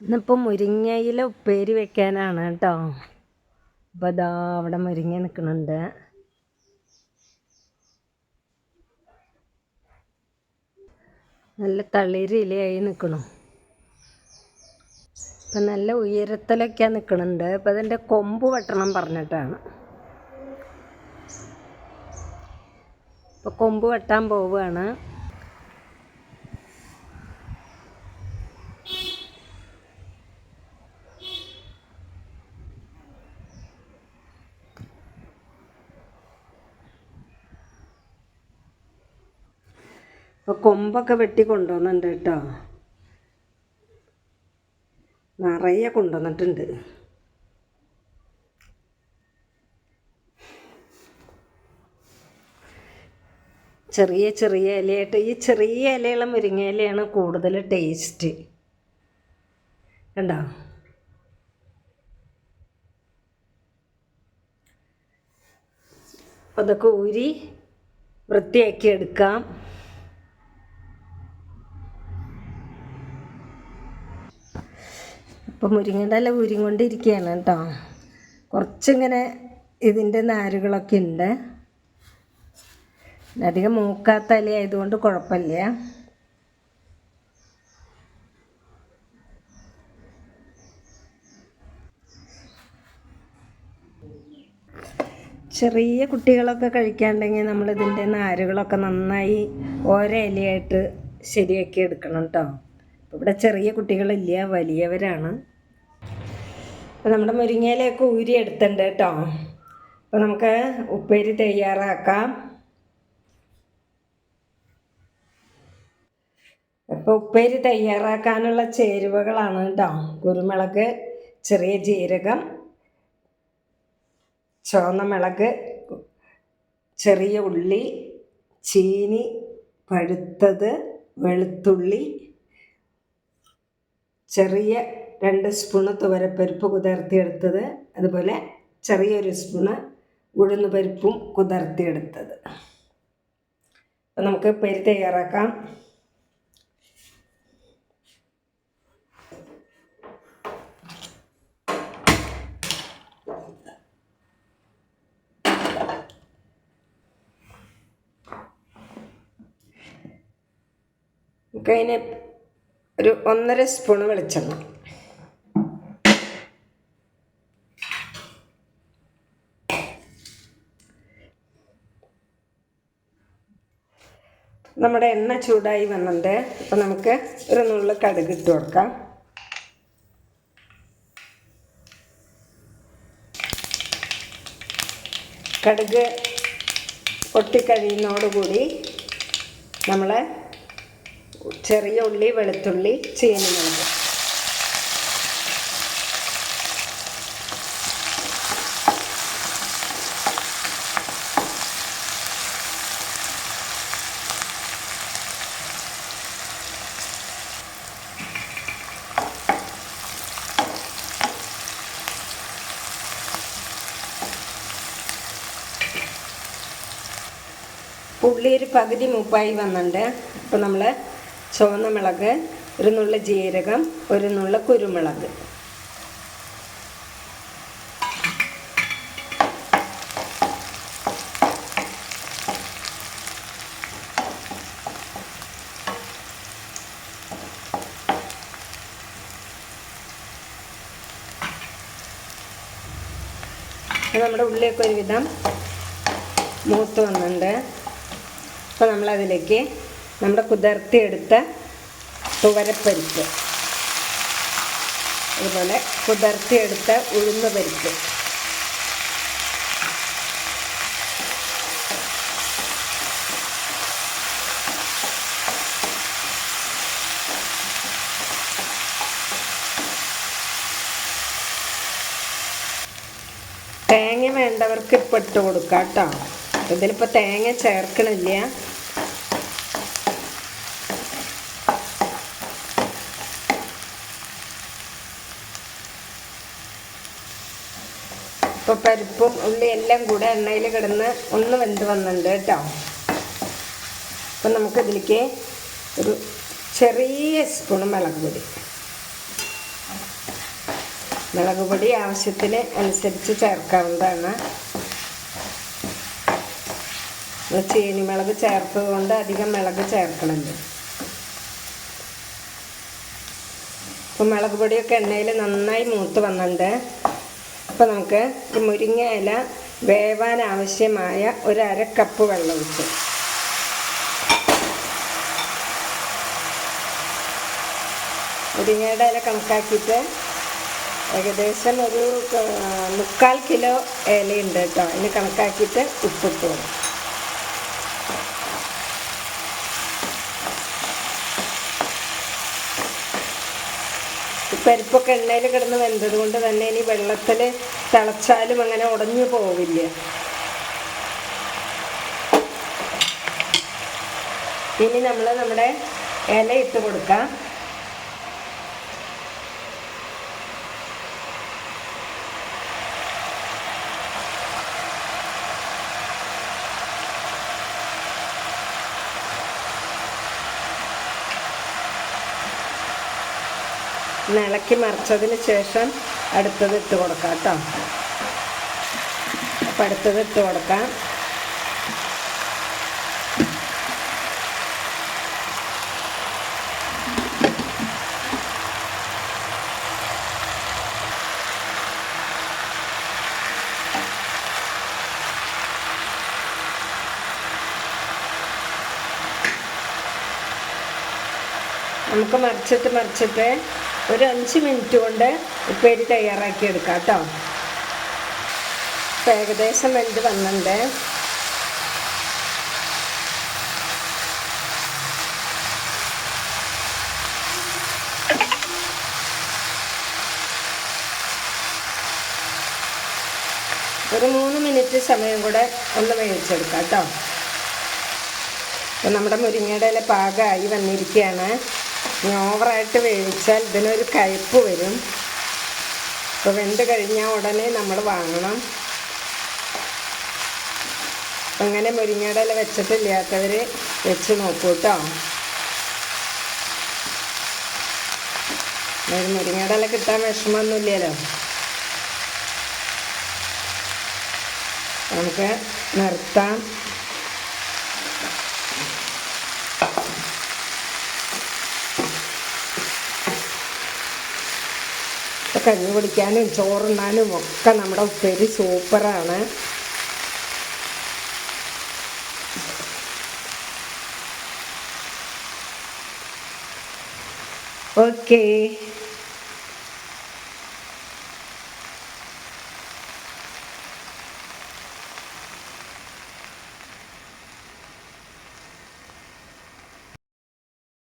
ഇന്നിപ്പോൾ മുരിങ്ങയില ഉപ്പേരി വെക്കാനാണ് കേട്ടോ. അപ്പോൾ അതാ അവിടെ മുരിങ്ങ നിൽക്കുന്നുണ്ട് നല്ല തളിരിലയായി നിൽക്കണം ഇപ്പം നല്ല ഉയരത്തിലൊക്കെയാണ് നിൽക്കുന്നുണ്ട് അപ്പം അതിന്റെ കൊമ്പ് വെട്ടണം പറഞ്ഞിട്ടാണ്. ഇപ്പം കൊമ്പ് വെട്ടാൻ പോവുകയാണ് കൊമ്പൊക്കെ വെട്ടി കൊണ്ടുവന്നിട്ടുണ്ട് കേട്ടോ. നിറയെ കൊണ്ടുവന്നിട്ടുണ്ട്. ചെറിയ ചെറിയ ഇലയായിട്ട് ഈ ചെറിയ ഇലയുള്ള മുരിങ്ങ ഇലയാണ് കൂടുതൽ ടേസ്റ്റ്. കണ്ടോ? അതൊക്കെ ഊരി വൃത്തിയാക്കി എടുക്കാം. അപ്പോൾ മുരിങ്ങയുടെ ഇല ഊരിക്കൊണ്ടിരിക്കുകയാണ് കേട്ടോ. കുറച്ചിങ്ങനെ ഇതിന്റെ നാരുകളൊക്കെ ഉണ്ട്. അധികം മൂക്കാത്ത ഇല ആയതുകൊണ്ട് കുഴപ്പമില്ല. ചെറിയ കുട്ടികളൊക്കെ കഴിക്കാണ്ടെങ്കിൽ നമ്മളിതിന്റെ നാരുകളൊക്കെ നന്നായി ഓരോ ഇലയായിട്ട് ശരിയാക്കി എടുക്കണം കേട്ടോ. ഇവിടെ ചെറിയ കുട്ടികളില്ല വലിയവരാണ്. അപ്പോൾ നമ്മുടെ മുരിങ്ങയിലൊക്കെ ഊരി എടുത്തിട്ടുണ്ട് കേട്ടോ. അപ്പോൾ നമുക്ക് ഉപ്പേരി തയ്യാറാക്കാം. അപ്പോൾ ഉപ്പേരി തയ്യാറാക്കാനുള്ള ചേരുവകളാണ് കേട്ടോ. കുരുമുളക് ചെറിയ ജീരകം ചുവന്ന മുളക് ചെറിയ ഉള്ളി ചീനി പഴുത്തത് വെളുത്തുള്ളി ചെറിയ രണ്ട് സ്പൂണ് തുവരപ്പരിപ്പ് കുതിർത്തിയെടുത്തത്. അതുപോലെ ചെറിയൊരു സ്പൂണ് ഉഴുന്ന് പരിപ്പും കുതിർത്തിയെടുത്തത്. അപ്പം നമുക്ക് പരി തയ്യാറാക്കാം. നമുക്കതിന് ഒരു ഒന്നര സ്പൂൺ വെളിച്ചെണ്ണ. നമ്മുടെ എണ്ണ ചൂടായി വന്നിട്ട് അപ്പം നമുക്ക് ഒരു നുള്ളു കടുക് ഇട്ട് കൊടുക്കാം. കടുക് പൊട്ടിക്കഴിയുന്നതോടുകൂടി നമ്മൾ ചെറിയ ഉള്ളി വെളുത്തുള്ളി ചീനി മുളക്. ഉള്ളി ഒരു പകുതി മൂപ്പായി വന്നിട്ടുണ്ട്. അപ്പോൾ നമ്മൾ ചുവന്ന മുളക് ഒരു നുള്ള ജീരകം ഒരു നുള്ള കുരുമുളക്. നമ്മുടെ ഉള്ളിയൊക്കെ ഒരുവിധം മൂത്ത് വന്നിട്ടുണ്ട്. അപ്പോൾ നമ്മളതിലേക്ക് നമ്മുടെ കുതിർത്തിയെടുത്ത തുവരപ്പരിപ്പ്. അതുപോലെ കുതിർത്തിയെടുത്ത ഉഴുന്ന് പരിപ്പ്. തേങ്ങ വേണ്ടവർക്ക് ഇപ്പം ഇട്ട് കൊടുക്കാം കേട്ടോ. ഇതിലിപ്പോൾ തേങ്ങ ചേർക്കണില്ല. പരിപ്പും ഉള്ളി എല്ലാം കൂടെ എണ്ണയിൽ കിടന്ന് ഒന്ന് വെന്ത് വന്നിട്ടുണ്ട് കേട്ടോ. അപ്പം നമുക്കിതിലേക്ക് ഒരു ചെറിയ സ്പൂൺ മുളക് പൊടി. മുളക് പൊടി ആവശ്യത്തിന് അനുസരിച്ച് ചേർക്കാവുന്നതാണ്. ചീനി മുളക് ചേർത്തത് കൊണ്ട് അധികം മുളക് ചേർക്കണമല്ലോ. അപ്പം മുളക് പൊടിയൊക്കെ എണ്ണയിൽ നന്നായി മൂത്ത് വന്നിട്ടുണ്ട്. അപ്പോൾ നമുക്ക് ഈ മുരിങ്ങ ഇല വേവാൻ ആവശ്യമായ ഒരു അര കപ്പ് വെള്ളം ഒഴിച്ചു. മുരിങ്ങയുടെ ഇല കണക്കാക്കിയിട്ട് ഏകദേശം ഒരു മുക്കാൽ കിലോ ഇലയുണ്ട് കേട്ടോ. അതിന് കണക്കാക്കിയിട്ട് ഉപ്പിട്ട് കൊടുക്കും. പരിപ്പൊക്കെ എണ്ണയിൽ കിടന്ന് വെന്തത് കൊണ്ട് തന്നെ ഇനി വെള്ളത്തിൽ തിളച്ചാലും അങ്ങനെ ഉടഞ്ഞു പോവില്ല. ഇനി നമ്മൾ നമ്മുടെ ഇല ഇട്ട് കൊടുക്കാം. ഇളക്കി മറിച്ചതിന് ശേഷം അടുത്തത് ഇട്ട് കൊടുക്കാം കേട്ടോ. അപ്പം അടുത്തത് ഇട്ട് കൊടുക്കാം. നമുക്ക് മറിച്ചിട്ട് മറിച്ചിട്ട് ഒരു അഞ്ച് മിനിറ്റ് കൊണ്ട് ഉപ്പേരി തയ്യാറാക്കി എടുക്കാം കേട്ടോ. ഇപ്പം ഏകദേശം വെന്ത് വന്നിട്ടുണ്ട്. ഒരു മൂന്ന് മിനിറ്റ് സമയം കൂടെ ഒന്ന് വേവിച്ചെടുക്കാം കേട്ടോ. അപ്പം നമ്മുടെ മുരിങ്ങയുടെ പാകമായി വന്നിരിക്കുകയാണ്. ഓവറായിട്ട് വേവിച്ചാൽ ഇതിനൊരു കയ്പ്പ് വരും. അപ്പോൾ വെന്ത് കഴിഞ്ഞാൽ ഉടനെ നമ്മൾ വാങ്ങണം. അങ്ങനെ മുരിങ്ങയുടെ ഇല വെച്ചിട്ടില്ലാത്തവർ വെച്ച് നോക്കൂ കേട്ടോ മുരിങ്ങയുടെ ഇല കിട്ടാൻ വിഷമമൊന്നുമില്ലല്ലോ നമുക്ക് നിർത്താം ഇപ്പൊ കഞ്ഞി കുടിക്കാനും ചോറുണ്ണാനും ഒക്കെ നമ്മുടെ ഉപ്പേരി സൂപ്പറാണ്. ഓക്കേ.